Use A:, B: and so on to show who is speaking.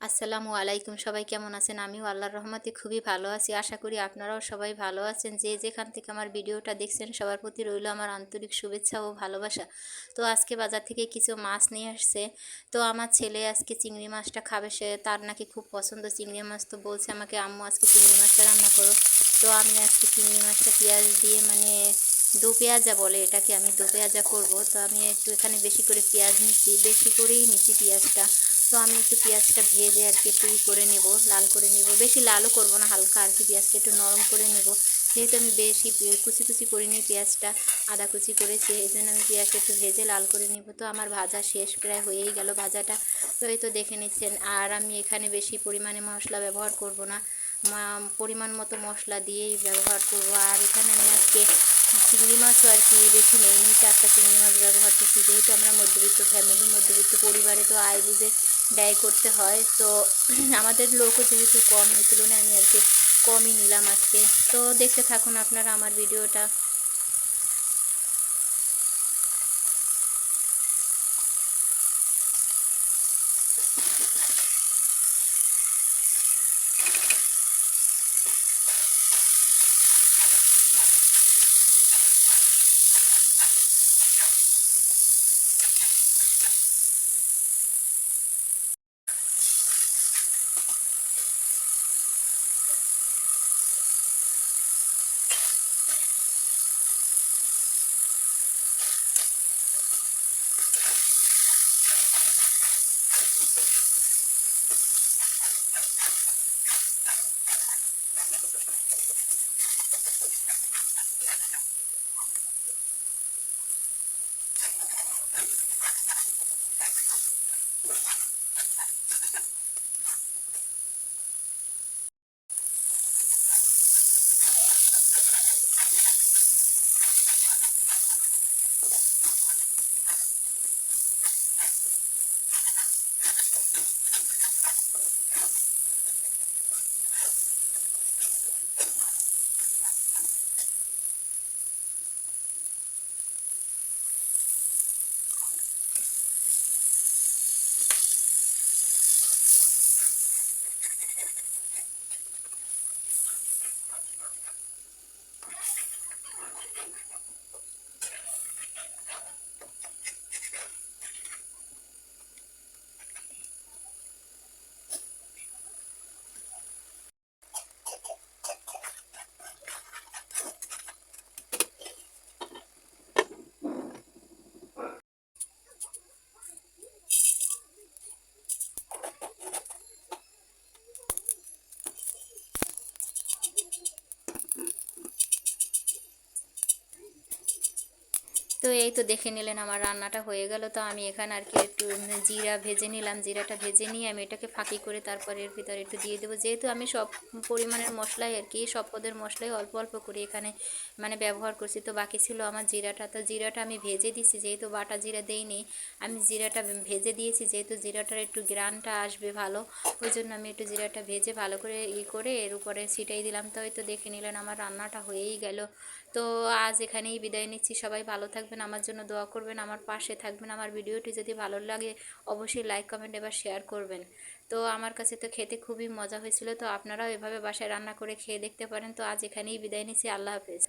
A: আসসালামু আলাইকুম, সবাই কেমন আছেন? আমিও আল্লাহর রহমতে খুবই ভালো আছি। আশা করি আপনারাও সবাই ভালো আছেন। যে যেখান থেকে আমার ভিডিওটা দেখছেন, সবার প্রতি রইল আমার আন্তরিক শুভেচ্ছা ও ভালোবাসা। তো আজকে বাজার থেকে কিছু মাছ নিয়ে আসছে। তো আমার ছেলে আজকে চিংড়ি মাছটা খাবে। সে তার নাকি খুব পছন্দ চিংড়ি মাছ। তো বলছে আমাকে, আম্মু, আজকে চিংড়ি মাছটা রান্না করো। তো আমি আজকে চিংড়ি মাছটা পেঁয়াজ দিয়ে মানে দু পেঁয়াজা বলে এটাকে আমি দু পেঁয়াজা করব। তো আমি একটু এখানে বেশি করে পেঁয়াজ নিচ্ছি। বেশি করেই নিচ্ছি পেঁয়াজটা। তো আমি একটু পেঁয়াজটা ভেজে আর কি একটু করে নেব, লাল করে নেব। বেশি লালও করব না, হালকা আর কি পেঁয়াজটা একটু নরম করে নেব। যেহেতু আমি বেশি কুচি কুচি করিনি পেঁয়াজটা, আদা কুচি করেছি, এই জন্য আমি পেঁয়াজটা একটু ভেজে লাল করে নেব। তো আমার ভাজা শেষ প্রায় হয়েই গেল ভাজাটা। তো এই তো দেখে নিচ্ছেন, আর আমি এখানে বেশি পরিমাণে মশলা ব্যবহার করব না। পরিমাণ মতো মশলা দিয়েই ব্যবহার করব। আর এখানে আমি আজকে চিংড়ি মাছও আর কি বেশি নেই নি চারটা চিংড়ি মাছ ব্যবহার করছি। যেহেতু আমরা মধ্যবিত্ত ফ্যামিলি মধ্যবিত্ত পরিবারে তো আয় বুঝে ব্যয় করতে হয়। তো আমাদের লোকও যেহেতু কম, এই তুলনায় আমি আর কি কমই নিলাম আজকে। তো দেখতে থাকুন আপনারা আমার ভিডিওটা। তো এই তো দেখে নিলেন আমার রান্নাটা হয়ে গেল। তো আমি এখানে আর কি একটু জিরা ভেজে নিলাম। জিরাটা ভেজে নিয়ে আমি এটাকে ফাঁকি করে তারপরে এর ভিতরে একটু দিয়ে দেবো। যেহেতু আমি সব পরিমাণের মশলাই আর কি, সব পদের মশলাই অল্প অল্প করে এখানে মানে ব্যবহার করছি। তো বাকি ছিল আমার জিরাটা। তো জিরাটা আমি ভেজে দিছি, যেহেতু বাটা জিরা দেইনি, আমি জিরাটা ভেজে দিয়েছি। যেহেতু জিরাটার একটু গ্রানটা আসবে ভালো, ওই জন্য আমি একটু জিরাটা ভেজে ভালো করে ই করে এর উপরে ছিটাই দিলাম। তো হয়তো দেখে নিলেন আমার রান্নাটা হয়েই গেল। তো আজ এখানেই বিদায় নিচ্ছি। সবাই ভালো থাকবেন, আমার জন্য দোয়া করবেন, আমার পাশে থাকবেন, আমার ভিডিওটি যদি ভালো লাগে অবশ্যই লাইক, কমেন্ট এবার শেয়ার করবেন। তো আমার কাছে তো খেতে খুবই মজা হয়েছিল, তো আপনারাও এভাবে বাসায় রান্না করে খেয়ে দেখতে পারেন। তো আজ এখানেই বিদায় নিচ্ছি, আল্লাহ হাফেজ।